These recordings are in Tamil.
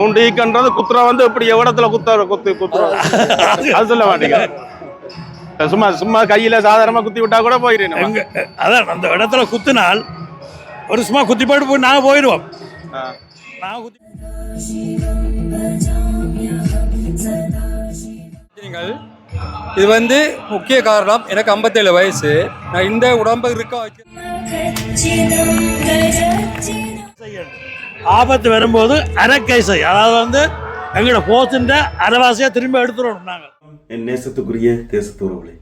மூன்று ஈக்கன்றது குத்துற வந்து இப்படி எவ்வளத்துல குத்த குத்து குத்துறோம் அது சொல்ல மாட்டீங்க. சும்மா சும்மா கையில சாதாரணமா குத்தி விட்டா கூட போயிடுறேன் அதான் அந்த இடத்துல குத்தினால் ஒரு சும்மா குத்தி போட்டு போய் நாங்கள் போயிடுவோம். நான் குத்தி நீங்கள் இது வந்து முக்கிய காரணம். எனக்கு 57 வயசு. நான் இந்த உடம்பு இருக்க வச்சு செய்யணும். ஆபத்து வரும்போது அரைக்கை செய் அதாவது வந்து எங்களோட போத்துன்ற அரைவாசியாக திரும்ப எடுத்துடணும் நாங்கள் என் நேசத்துக்குரிய தேசத்து உறவுகளே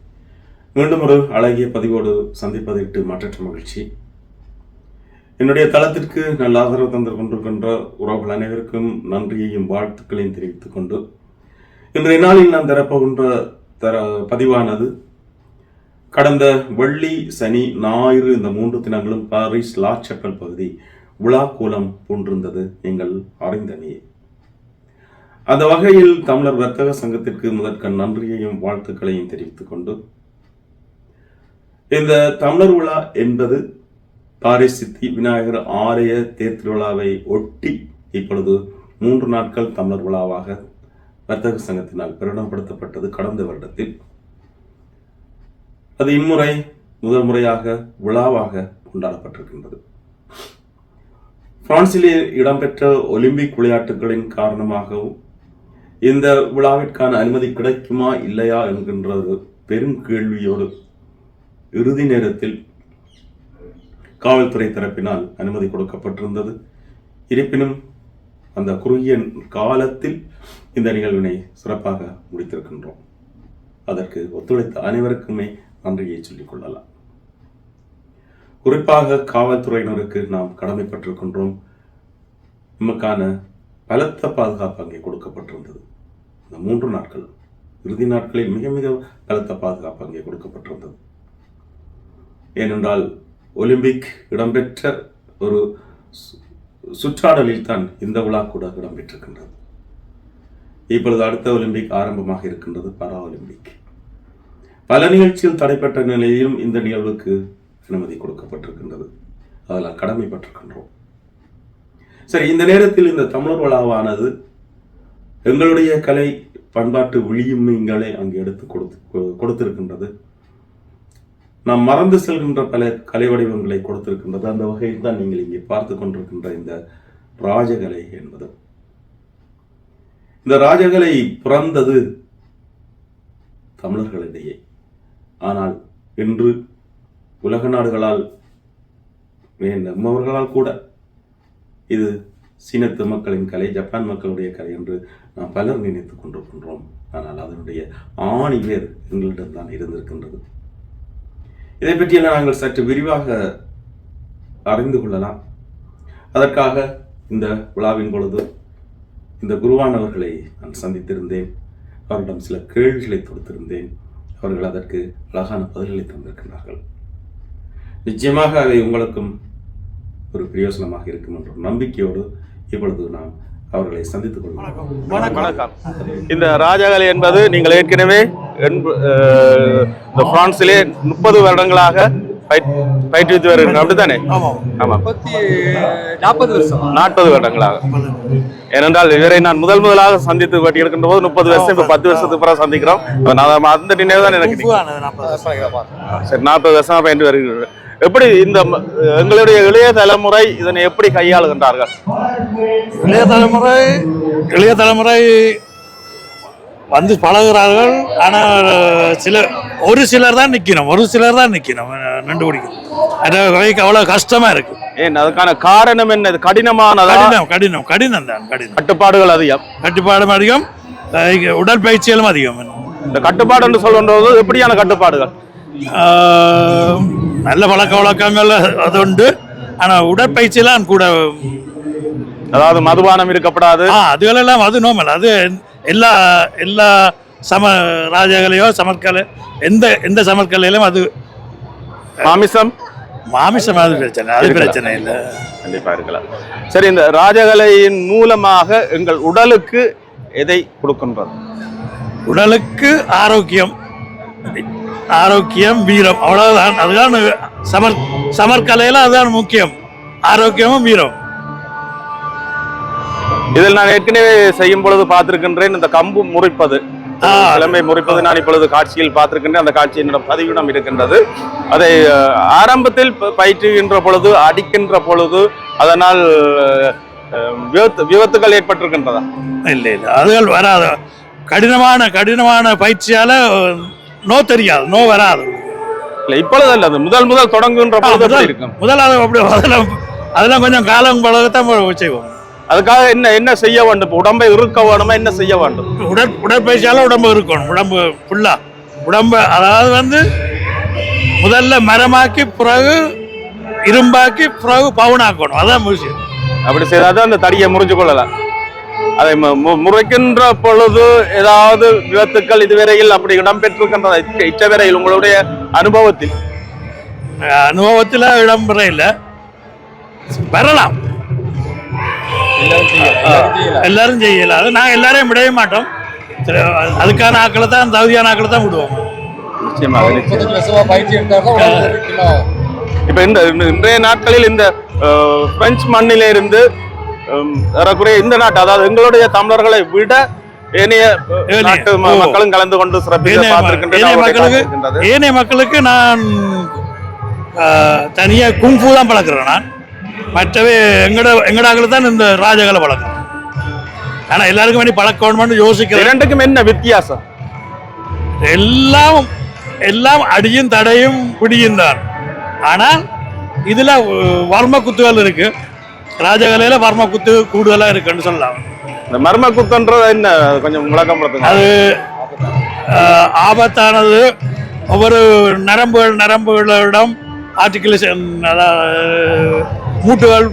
மீண்டும் ஒரு அழகிய பதிவோடு சந்திப்பதிட்டு மற்ற மகிழ்ச்சி. என்னுடைய தளத்திற்கு நல்ல ஆதரவு தந்து கொண்டிருக்கின்ற உறவுகள் அனைவருக்கும் நன்றியையும் வாழ்த்துக்களையும் தெரிவித்துக் கொண்டு இன்றைய நாளில் நான் தரப்போகின்ற தர பதிவானது கடந்த வெள்ளி சனி ஞாயிறு இந்த மூன்று தினங்களும் பாரிஸ் லா செப்பல் பகுதி உலா கோலம் எங்கள் நீங்கள் அறிந்தனையே. அந்த வகையில் தமிழர் வர்த்தக சங்கத்திற்கு முதற்க நன்றியையும் வாழ்த்துக்களையும் தெரிவித்துக் கொண்டு இந்த தமிழர் விழா என்பது பாரிசித்தி விநாயகர் ஆலய தேர் திருவிழாவை ஒட்டி இப்பொழுது மூன்று நாட்கள் தமிழர் விழாவாக வர்த்தக சங்கத்தினால் பிரகடனப்படுத்தப்பட்டது கடந்த வருடத்தில். அது இம்முறை முதல் முறையாக விழாவாக கொண்டாடப்பட்டிருக்கின்றது. பிரான்சிலே இடம்பெற்ற ஒலிம்பிக் விளையாட்டுகளின் காரணமாகவும் இந்த விழாவிற்கான அனுமதி கிடைக்குமா இல்லையா என்கின்ற பெரும் கேள்வியோடு இறுதி நேரத்தில் காவல்துறை தரப்பினால் அனுமதி கொடுக்கப்பட்டிருந்தது. இருப்பினும் அந்த குறுகிய காலத்தில் இந்த நிகழ்வினை சிறப்பாக முடித்திருக்கின்றோம். அதற்கு ஒத்துழைத்த அனைவருக்குமே நன்றியை சொல்லிக் கொள்ளலாம். குறிப்பாக காவல்துறையினருக்கு நாம் கடமைப்பட்டிருக்கின்றோம். நமக்கான பலத்த பாதுகாப்பு அங்கே கொடுக்கப்பட்டிருந்தது. இந்த மூன்று நாட்கள் இறுதி நாட்களில் மிக மிக பலத்த பாதுகாப்பு அங்கே கொடுக்கப்பட்டிருந்தது. ஏனென்றால் ஒலிம்பிக் இடம்பெற்ற ஒரு சுற்றாடலில் தான் இந்த விழா கூட இடம்பெற்றிருக்கின்றது. இப்பொழுது அடுத்த ஒலிம்பிக் ஆரம்பமாக இருக்கின்றது பாரா ஒலிம்பிக். பல நிகழ்ச்சியில் தடைப்பட்ட நிலையிலும் இந்த நிகழ்வுக்கு அனுமதி கொடுக்கப்பட்டிருக்கின்றது. அதில் கடமைப்பட்டிருக்கின்றோம். சரி இந்த நேரத்தில் இந்த தமிழர் விழாவானது எங்களுடைய கலை பண்பாட்டு விழியுமைங்களை அங்கு எடுத்து கொடுத்து கொடுத்திருக்கின்றது. நாம் மறந்து செல்கின்ற பல கலை வடிவங்களை கொடுத்திருக்கின்றது. அந்த வகையில் தான் நீங்கள் இங்கே பார்த்து கொண்டிருக்கின்ற இந்த ராஜகலை என்பது. இந்த ராஜகலை பிறந்தது தமிழர்களிடையே. ஆனால் இன்று உலக நாடுகளால் நம்மவர்களால் கூட இது சீனத்து மக்களின் கலை ஜப்பான் மக்களுடைய கலை என்று நாம் பலர் நினைத்துக் கொண்டிருக்கின்றோம். ஆனால் அதனுடைய ஆணி வேர் எங்களிடம் தான் இருந்திருக்கின்றது. இதை பற்றியெல்லாம் நாங்கள் சற்று விரிவாக அறிந்து கொள்ளலாம். அதற்காக இந்த விழாவின் பொழுது இந்த குருவானவர்களை நான் சந்தித்திருந்தேன். அவரிடம் சில கேள்விகளை தொடுத்திருந்தேன். அவர்கள் அதற்கு அழகான பதில்களை தந்திருக்கிறார்கள் நிச்சயமாக அவை உங்களுக்கும் ஒரு பிரயோசனமாக இருக்கும் என்ற நம்பிக்கையோடு இப்பொழுது நாம் அவர்களை சந்தித்துக் கொள்வோம் வணக்கம். இந்த ராஜகலை என்பது நீங்கள் ஏற்கனவே இந்த பிரான்சிலே முப்பது வருடங்களாக பயிற்- பயிற்றுவித்து வருகிறீங்க அப்படித்தானே? ஆமாம். நாற்பது வருஷம். நாற்பது வருடங்களாக. ஏனென்றால் இவரை நான் முதல் முதலாக சந்தித்து இருக்கின்ற போது முப்பது வருஷம் இப்ப பத்து வருஷத்துக்கு பிறகு சந்திக்கிறோம். இப்ப நான் அந்த நினைவு தான் எனக்கு. சரி நாற்பது வருஷமா பயின்று வருகிறீர்கள் எப்படி இந்த எங்களுடைய இளைய தலைமுறை இதனை எப்படி கையாளுகின்றார்கள்? இளைய தலைமுறை இளைய தலைமுறை வந்து பழகுறார்கள். ஆனால் சில ஒரு சிலர் தான் நிற்கணும் ஒரு சிலர் தான் நிற்கணும் நின்று பிடிக்கும் அது அவ்வளோ கஷ்டமாக இருக்கு. ஏன் அதுக்கான காரணம் என்ன? இது கடினமானதா? கடினம் கடினம் கடினம் தான் கடினம். கட்டுப்பாடுகள் அதிகம். கட்டுப்பாடும் அதிகம் உடற்பயிற்சிகளும் அதிகம். இந்த கட்டுப்பாடு என்று சொல்கின்றது எப்படியான கட்டுப்பாடுகள்? நல்ல பழக்க வழக்கங்கள் அது உண்டு. ஆனால் உடற்பயிற்சியெல்லாம் கூட அதாவது மதுபானம் இருக்கப்படாது. அதுகளெல்லாம் அது நோமல் அது எல்லா எல்லா சம ராஜகலையோ சமர்கலை எந்த எந்த சமர்கலையிலும் அது மாமிசம்? மாமிசம் அது பிரச்சனை அது பிரச்சனை இல்லை. கண்டிப்பா இருக்கலாம். சரி இந்த ராஜகலையின் மூலமாக எங்கள் உடலுக்கு எதை கொடுக்கின்றது? உடலுக்கு ஆரோக்கியம். ஆரோக்கியம் வீரம். அவ்வளவுதான். அதுதான் சமர் சமர்கலையில் அதுதான் முக்கியம். ஆரோக்கியமும் வீரம். இதில் நான் ஏற்கனவே செய்யும் பொழுது பார்த்திருக்கின்றேன் இந்த கம்பு முறிப்பது. கிழமை முறிப்பது நான் இப்பொழுது காட்சியில் பார்த்திருக்கின்றேன் அந்த காட்சி என்னிடம் பதிவிடம் இருக்கின்றது. அதை ஆரம்பத்தில் பயிற்றுகின்ற பொழுது அடிக்கின்ற பொழுது அதனால் விபத்துகள் ஏற்பட்டிருக்கின்றதா? இல்லை இல்லை. அதுகள் வராது. கடினமான கடினமான பயிற்சியால நோ தெரியாது நோ வராது. இல்ல இப்பொழுது அல்ல அது முதல் முதல் தொடங்குகின்ற பொழுது முதல் இருக்கும். முதல் அது அப்படி அதெல்லாம் அதெல்லாம் கொஞ்சம் காலம் பழகத்தான் செய்வோம். அதுக்காக என்ன என்ன செய்ய வேண்டும்? உடம்பை இருக்க வேணுமா? என்ன செய்ய வேண்டும்? உடற் உடற்பயிற்சியால உடம்பு இருக்கணும் உடம்பு ஃபுல்லா உடம்பு அதாவது வந்து முதல்ல மரமாக்கி பிறகு இரும்பாக்கி பிறகு பவுனாக்கணும். அதான் விஷயம் அப்படி செய்தாதான் அந்த தடியை முறிஞ்சு கொள்ளலாம். அதை முறைக்கின்ற பொழுது ஏதாவது விபத்துக்கள் இதுவரையில் அப்படி இடம்பெற்றிருக்கின்றன. இச்ச- இச்சவரையில் உங்களுடைய அனுபவத்தில்? அனுபவத்தில் இடம்பெற இல்லை. பெறலாம் எல்லாரும் செய்யலாம் அது நாங்கள் எல்லாரையும் விடவே மாட்டோம். அதுக்கான ஆக்களை தான் தகுதியான ஆக்களை தான் விடுவோம். இப்ப இந்த இந்த- இன்றைய நாட்களில் இந்த பிரெஞ்சு மண்ணிலே இருந்து ஹம், ஏறக்குறைய இந்த நாட்டு அதாவது எங்களுடைய தமிழர்களை விட ஏனைய நாட்டு. மக்களும் கலந்து கொண்டு சிறப்பிக்க ஏனைய மக்களுக்கு நான் தனியாக குங்ஃபு தான் பழக்கிறேன் நான். மற்றவே எங்கட எங்கட ஆக்களை தான் இந்த ராஜகலை பழக்கிறேன். ஆனால் எல்லாருக்கும் வேண்டி பழக்கணும்னு யோசிக்கிறேன். இரண்டுக்கும் என்ன வித்தியாசம்? எல்லாம் எல்லாம் அடியும் தடையும் பிடியும் தான். ஆனால் இதில் வர்ம குத்துகள் இருக்கு. ராஜகலையில் வர்ம குத்து கூடுதலாக இருக்குன்னு சொல்லலாம். இந்த மர்ம குத்தன்றது என்ன? கொஞ்சம் விளக்கப்படுத்துங்க. அது ஆபத்தானது. ஒவ்வொரு நரம்புகள் நரம்புகளிடம் ஆர்டிகுலேஷன் மூட்டுகள்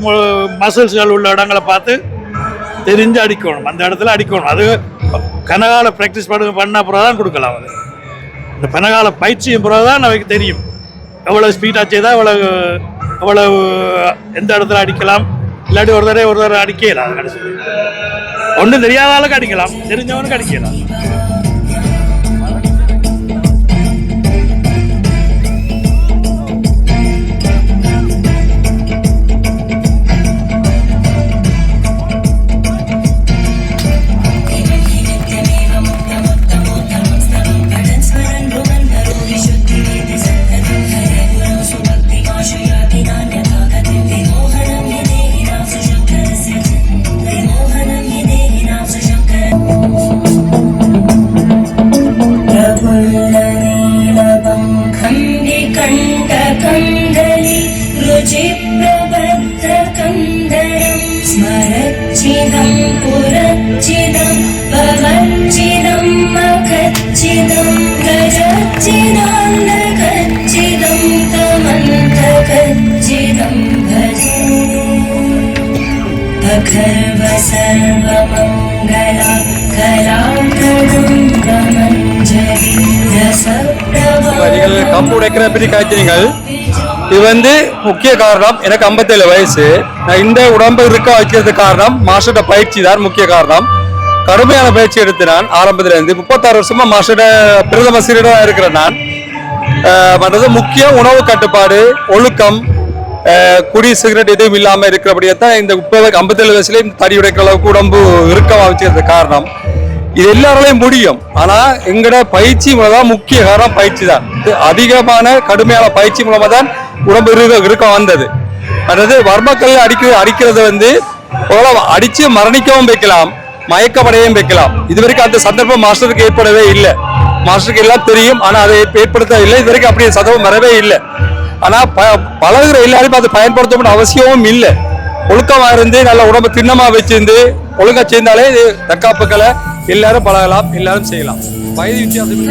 மசில்ஸ்கள் உள்ள இடங்களை பார்த்து தெரிஞ்சு அடிக்கணும். அந்த இடத்துல அடிக்கணும். அது கனகால ப்ராக்டிஸ் பண்ண பண்ண பிறகு தான் கொடுக்கலாம் அது. இந்த பனகால பயிற்சியும் பிறகு தான் நமக்கு தெரியும். எவ்வளோ ஸ்பீடாக செய்தால் எவ்வளவு எவ்வளவு எந்த இடத்துல அடிக்கலாம். இல்லாட்டி ஒரு தடவை ஒரு தடவை அடிக்கலாம். கடைசி ஒன்றும் தெரியாத ஆளுக்கு அடிக்கலாம். தெரிஞ்சவனுக்கு அடிக்கலாம். நீங்கள் கம்பு உடைக்கிற பற்றி காய்ச்சினீங்கள் இது வந்து முக்கிய காரணம். எனக்கு 57 வயசு. நான் இந்த உடம்பு இருக்க வைக்கிறது காரணம் மாஸ்டர்ட பயிற்சி தான் முக்கிய காரணம். கடுமையான பயிற்சி எடுத்து நான் ஆரம்பத்திலேருந்து முப்பத்தாறு வருஷமா மாஸ்டர்ட பிரதம சீரடாக இருக்கிறேன் நான். மற்றது முக்கிய உணவு கட்டுப்பாடு ஒழுக்கம் குடி சிகரெட் எதுவும் இல்லாமல் இருக்கிறபடியே தான் இந்த முப்பது ஐம்பத்தேழு வயசுலேயும் தடி உடைக்கிற அளவுக்கு உடம்பு இறுக்கமா வச்சுக்கிறது காரணம். இது எல்லாராலையும் முடியும். ஆனா எங்கட பயிற்சி மூலம் தான் முக்கிய காரணம் பயிற்சி தான் இது அதிகமான கடுமையான பயிற்சி மூலமா தான் உடம்பு இருக்க இருக்க வந்தது. அதாவது வர்மக்கல் அடிக்க அடிக்கிறது வந்து அடிச்சு மரணிக்கவும் வைக்கலாம் மயக்கப்படையும் வைக்கலாம். இது வரைக்கும் அந்த சந்தர்ப்பம் மாஸ்டருக்கு ஏற்படவே இல்லை. மாஸ்டருக்கு எல்லாம் தெரியும் ஆனா அதை ஏற்படுத்த இல்லை. இது வரைக்கும் அப்படி சதவம் வரவே இல்லை. ஆனா ப- பழகுற எல்லாருமே அதை பயன்படுத்தணும்னு அவசியமும் இல்லை. ஒழுக்கமா இருந்து நல்ல உடம்பு திண்ணமா வச்சிருந்து ஒழுங்கா சேர்ந்தாலே இது தற்காப்புக்களை எல்லாரும் பழகலாம் எல்லாரும் செய்யலாம் வயது வித்தியாசம்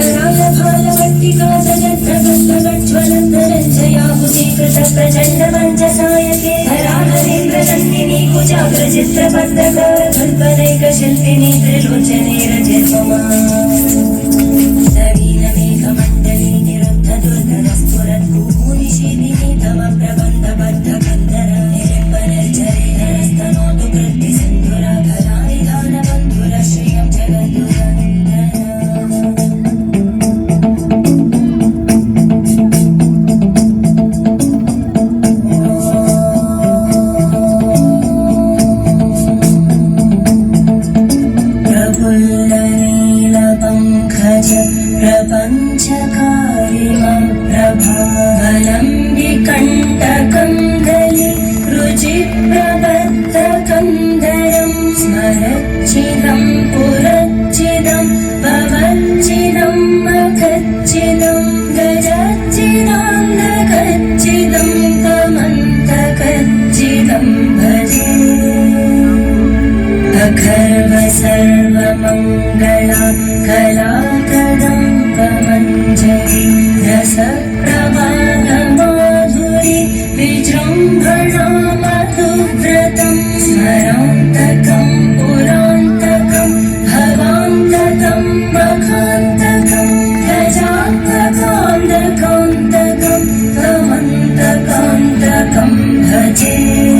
Jesus.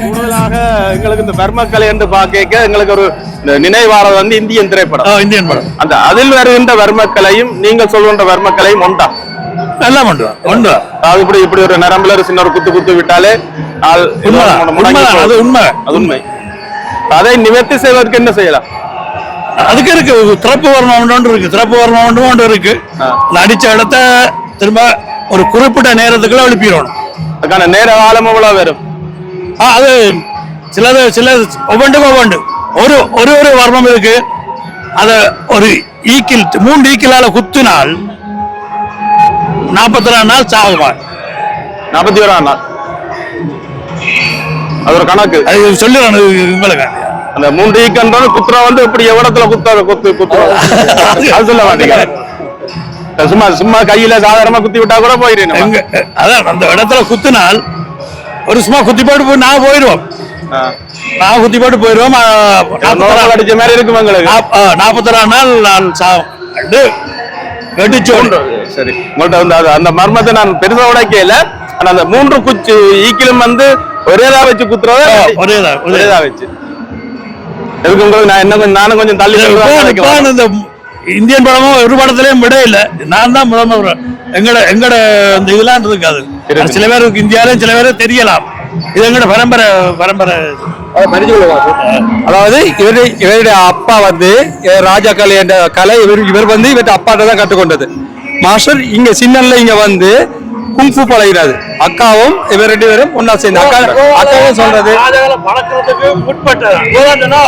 கூடுதலாக எங்களுக்கு இந்த வர்மக்கலை என்று பார்க்க எங்களுக்கு ஒரு நினைவாளர் வந்து இந்தியன் திரைப்படம். இந்தியன் படம். அந்த அதில் வருகின்ற வர்மக்கலையும் நீங்கள் சொல்கின்ற வர்மக்கலையும் ஒன்றா? எல்லாம் உண்டு உண்டு அதாவது இப்படி இப்படி ஒரு நரம்புல ஒரு சின்ன ஒரு குத்து குத்து விட்டாலே அது. உண்மை. அது உண்மை. அதை நிவர்த்தி செய்வதற்கு என்ன செய்யலாம்? அதுக்கு இருக்கு திறப்பு வர்ணம் ஒன்று இருக்கு திறப்பு வர்ணம் ஒன்று ஒன்று இருக்கு. அடிச்ச இடத்த திரும்ப ஒரு குறிப்பிட்ட நேரத்துக்குள்ள எழுப்பிடணும். அதுக்கான நேர காலம் எவ்வளவு வரும்? ஆ, அது சிலது சில ஒவ்வொன்றுக்கும் ஒவ்வொன்று ஒரு ஒரு ஒரு வர்ணம் இருக்கு அத ஒரு ஈக்கில் மூன்று ஈக்கிலால குத்தினால் நாற்பத்தி ரெண்டு நாள் சாகுமா நாற்பத்தி ஓராம் நாள் அது ஒரு கணக்கு அது சொல்லிடுறேன் உங்களுக்கு அந்த மூன்று ஈக்கன்றது குத்துறா வந்து இப்படி எவ்வளத்துல குத்த குத்து குத்துறோம் அது சொல்ல மாட்டீங்க சும்மா சும்மா கையில சாதாரணமா குத்தி விட்டா கூட போயிடுறேன் அதான் அந்த இடத்துல குத்தினால் ஒரு சும்மா குத்தி போட்டு போய் நான் போயிடுவோம். நான் குத்தி போட்டு போயிடுவோம் அடிச்ச மாதிரி இருக்கும் எங்களுக்கு நாப்- ஆ, நாற்பத்தி ரெண்டு நாள் நான் சாவும் சரி உங்கள்ட்ட வந்து அந்த மர்மத்தை நான் பெருசா உடைக்கல ஆனா அந்த மூன்று குச்சி ஈக்கிலும் வந்து ஒரேதா வச்சு குத்துறத ஒரேதா, ஒரேதா. வச்சு எதுக்கு உங்களுக்கு நான் என்ன கொஞ்சம் நானும் கொஞ்சம் தள்ளி. இந்த இந்தியன் படமும் ஒரு படத்திலயும் விட இல்ல நான் தான் முதல் முறை எங்கட எங்கட இந்த இதெல்லாம் இருக்காது இருக்கு. சில பேருக்கு இந்தியாவிலும் சில பேருக்கு தெரியலாம். இது எங்கட பரம்பரை பரம்பரை. அதாவது இவரு இவருடைய அப்பா வந்து ராஜா கலை என்ற கலை இவர் இவர் வந்து இவர்கிட்ட அப்பாட்ட தான் கற்றுக்கொண்டது. மாஸ்டர் இங்க சின்னல்ல இங்க வந்து குங்ஃபு பழகிறாரு அக்காவும் இவர் ரெண்டு பேரும் ஒன்னா சேர்ந்து. அக்கா அக்காவும் சொல்றது.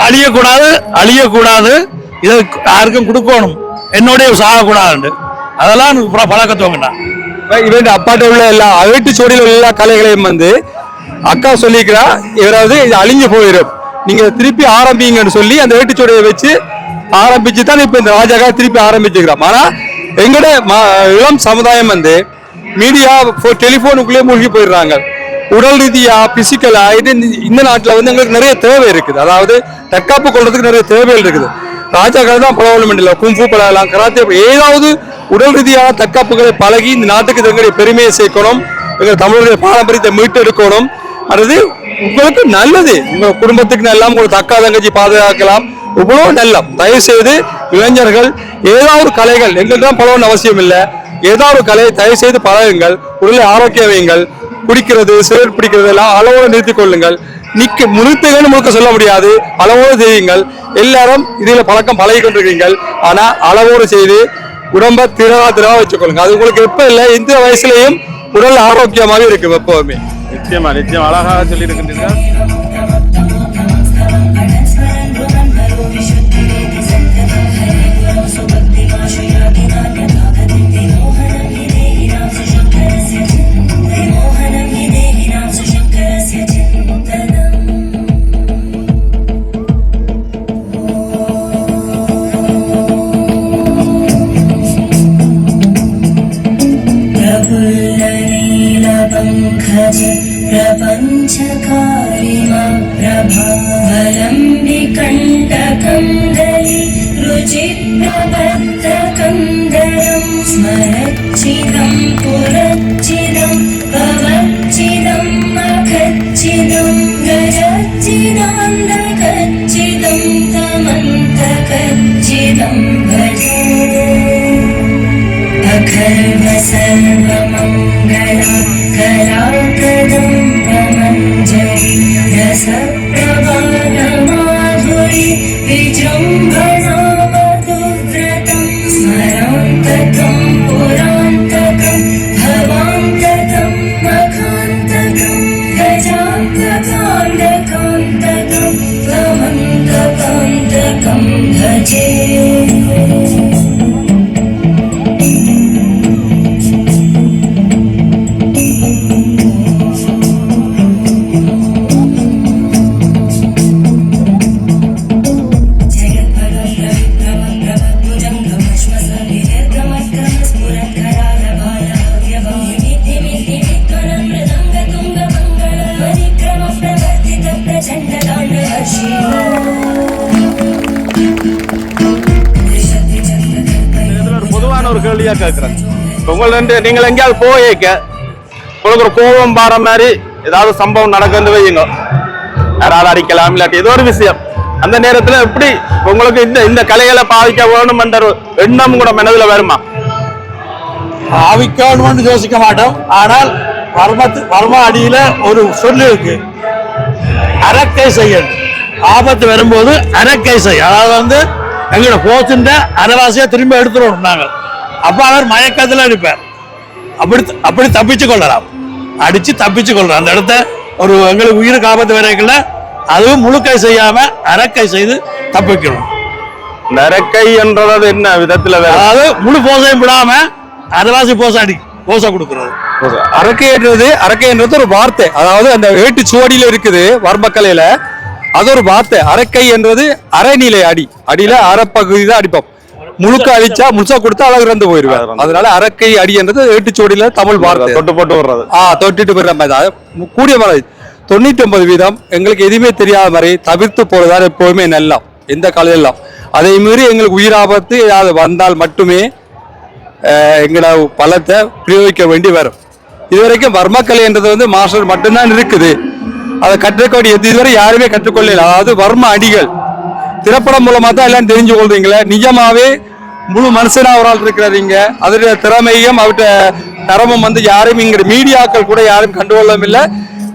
அழியக்கூடாது அழியக்கூடாது. இதை யாருக்கும் கொடுக்கணும். என்னுடைய சாகக்கூடாது அதெல்லாம் பழக்கத்துவங்கண்ணா. இவன் அப்பாட்ட உள்ள எல்லா அகட்டு சோடியில் உள்ள எல்லா கலைகளையும் வந்து அக்கா சொல்லிக்கிறா இவராவது இது அழிஞ்சு போயிடும் நீங்க திருப்பி ஆரம்பிங்கன்னு சொல்லி அந்த வேட்டுச்சோடையை வச்சு ஆரம்பிச்சு தான் இப்போ இந்த ராஜாக்கா திருப்பி ஆரம்பிச்சுக்கிறோம் ஆனா எங்கட ம- இளம் சமுதாயம் வந்து மீடியா டெலிஃபோனுக்குள்ளேயே மூழ்கி போயிடுறாங்க. உடல் ரீதியா பிசிக்கலா இது இந்த- நாட்டில் வந்து எங்களுக்கு நிறைய தேவை இருக்குது. அதாவது தற்காப்பு கொள்றதுக்கு நிறைய தேவைகள் இருக்குது. ராஜாக்கள் தான் பலவலம் இல்லை. கும்பு பழகலாம் கராத்தே ஏதாவது உடல் ரீதியான தற்காப்புகளை பழகி இந்த நாட்டுக்கு எங்களுடைய பெருமையை சேர்க்கணும். எங்கள் தமிழருடைய பாரம்பரியத்தை மீட்டெடுக்கணும். அல்லது உங்களுக்கு நல்லது. உங்கள் குடும்பத்துக்கு நல்லா உங்களோட தக்கா தங்கச்சி பாதுகாக்கலாம். இவ்வளோ நல்ல தயவு செய்து இளைஞர்கள் ஏதாவது கலைகள் எங்களுக்கு தான் பழகணும்னு அவசியம் இல்லை. ஏதாவது ஒரு கலையை தயவு செய்து பழகுங்கள். உடலை ஆரோக்கியம் வையுங்கள். குடிக்கிறது சிகரெட் பிடிக்கிறது எல்லாம் அளவோடு நிறுத்திக் கொள்ளுங்கள். நிக்க முழுத்துகன்னு முழுக்க சொல்ல முடியாது. அளவோடு செய்யுங்கள். எல்லாரும் இதில் பழக்கம் பழகி கொண்டிருக்கீங்கள் ஆனால் அளவோடு செய்து உடம்ப திரவா திரவா வச்சுக்கொள்ளுங்க. அது உங்களுக்கு எப்ப இல்லை இந்த வயசுலயும் உடல் ஆரோக்கியமாவே இருக்கு எப்பவுமே நிச்சயமா நிச்சயம். அழகாக சொல்லியிருக்கின்றீர்கள். இப்ப நீங்கள் எங்கேயாவது போயிக்க. உங்களுக்கு ஒரு கோபம் பாற மாதிரி ஏதாவது சம்பவம் நடக்குன்னு வையுங்க. யாராவது அடிக்கலாம் இல்லாட்டி ஏதோ ஒரு விஷயம். அந்த நேரத்துல எப்படி உங்களுக்கு இந்த இந்த கலைகளை பாவிக்க வேணும்ன்ற எண்ணம் கூட மனதில் வருமா? பாவிக்கணும்னு யோசிக்க மாட்டோம். ஆனால் வர்மத்து வர்ம அடியில ஒரு சொல்லு இருக்கு. அரக்கை செய்யணும் ஆபத்து வரும்போது அரக்கை செய்ய அதாவது வந்து எங்களோட போச்சுன்ற அரைவாசியா திரும்ப எடுத்துடணும் நாங்கள் அப்ப அவர் மயக்கத்துல அடிப்பார். அப்படி அப்படி தப்பிச்சு கொள்ளலாம். அடிச்சு தப்பிச்சு கொள்ளலாம். அந்த இடத்த ஒரு எங்களுக்கு உயிருக்கு ஆபத்து வரைக்கல அதுவும் முழுக்கை செய்யாம அரக்கை செய்து தப்பிக்கணும். நரக்கை என்றது என்ன விதத்துல அதாவது முழு போசையும் விடாம அரைவாசி போசை அடி போசை கொடுக்கறது. அரக்கைன்றது அரக்கைன்றது ஒரு வார்த்தை. அதாவது அந்த ஏட்டு சுவடியில இருக்குது வர்மக்கலையில. அது ஒரு வார்த்தை. அரக்கை என்றது அரைநிலை அடி. அடியில அரைப்பகுதி தான் அடிப்போம். முழுக்க அடிச்சா முழுசா கொடுத்தா அழகு இறந்து போயிருவேன். அதனால அரக்கை அடி என்றது ஏட்டுச்சுவடியில தமிழ் வார்த்தை. தொட்டு போட்டு விடுறது. ஆ தொட்டுட்டு போயிடுற மாதிரி. கூடிய மாதிரி தொண்ணூத்தி ஒன்பது வீதம். எங்களுக்கு எதுவுமே தெரியாத மாதிரி தவிர்த்து போறதுதான் எப்போதுமே நல்லம். எந்த காலையெல்லாம் அதே மீறி எங்களுக்கு உயிராபத்து ஏதாவது வந்தால் மட்டுமே எங்களோட பலத்தை பிரயோகிக்க வேண்டி வரும். இதுவரைக்கும் வர்மக்கலைன்றது வந்து மாஸ்டர் மட்டும்தான் இருக்குது. அதை கற்றுக்கொண்டு இதுவரை யாருமே கற்றுக்கொள்ளல அதாவது வர்ம அடிகள். திரைப்படம் மூலமா தான் எல்லாம் தெரிஞ்சு கொள்றீங்களே நிஜமாவே முழு மனுஷனா ஒரு ஆள் இருக்கிறாருங்க அதோட திறமையும் அவர்கிட்ட தரமும் வந்து யாரும் இங்க மீடியாக்கள் கூட யாரும் கண்டுகொள்ளவும் இல்லை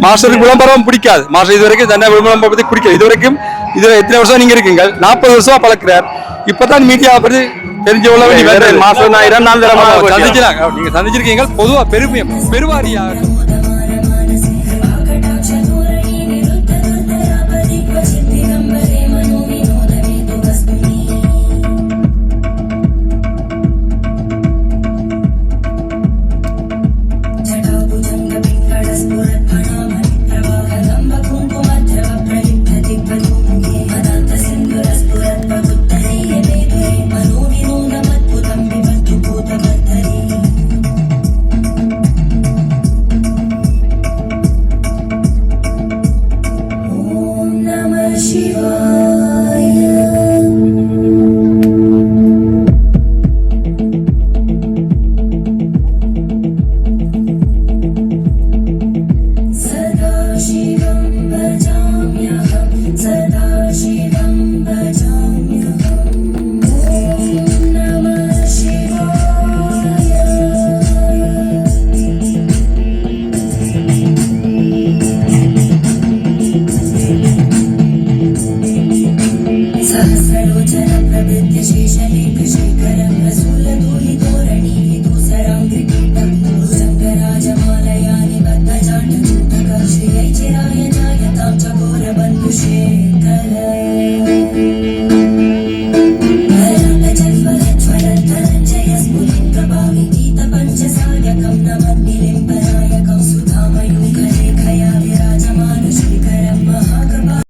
மாஸ்டருக்கு விளம்பரம் பிடிக்காது. மாஸ்டர் இது வரைக்கும் தன்னை விளம்பரம் பத்தி பிடிக்காது இது வரைக்கும் இதுல எத்தனை வருஷம் நீங்க இருக்கீங்க? நாற்பது வருஷமா பழக்கிறார். இப்பதான் மீடியா பத்தி தெரிஞ்சு கொள்ள வேண்டிய. மாசம் நான். சந்திச்சினாங்க நீங்க சந்திச்சிருக்கீங்க. பொதுவா பெருமை பெருவாரியாக.